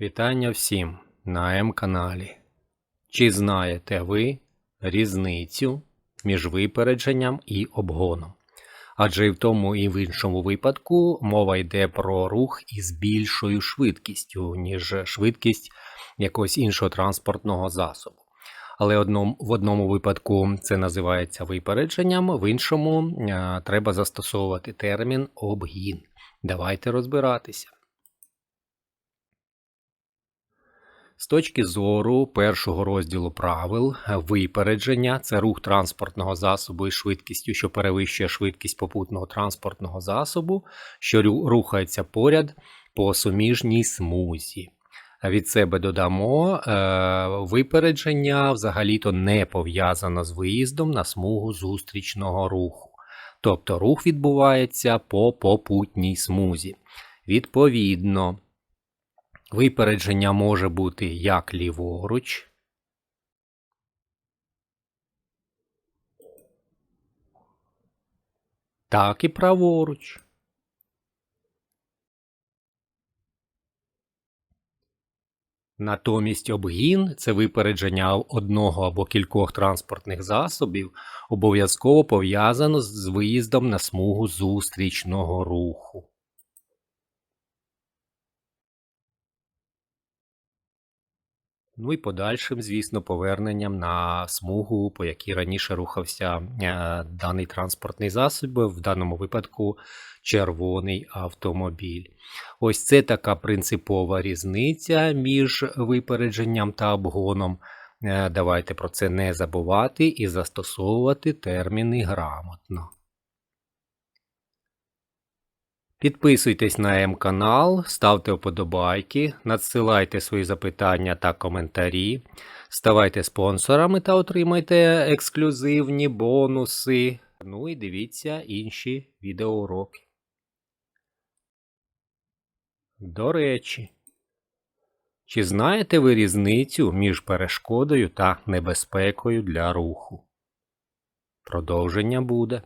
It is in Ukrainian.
Вітання всім на М-каналі. Чи знаєте ви різницю між випередженням і обгоном? Адже і в тому і в іншому випадку мова йде про рух із більшою швидкістю, ніж швидкість якогось іншого транспортного засобу. Але одном, в одному випадку це називається випередженням, в іншому е, треба застосовувати термін обгін. Давайте розбиратися. З точки зору першого розділу правил, випередження це рух транспортного засобу із швидкістю, що перевищує швидкість попутного транспортного засобу, що рухається поряд по суміжній смузі. Від себе додамо, е, випередження взагалі-то не пов'язано з виїздом на смугу зустрічного руху. Тобто рух відбувається по попутній смузі. Відповідно, Випередження може бути як ліворуч, так і праворуч. Натомість обгін це випередження одного або кількох транспортних засобів, обов'язково пов'язано з виїздом на смугу зустрічного руху. Ну і подальшим, звісно, поверненням на смугу, по якій раніше рухався е, даний транспортний засіб, в даному випадку червоний автомобіль. Ось це така принципова різниця між випередженням та обгоном. Е, Давайте про це не забувати і застосовувати терміни грамотно. Підписуйтесь на М-канал, ставте вподобайки, надсилайте свої запитання та коментарі, ставайте спонсорами та отримайте ексклюзивні бонуси. Ну і дивіться інші відеоуроки. До речі, чи знаєте ви різницю між перешкодою та небезпекою для руху? Продовження буде.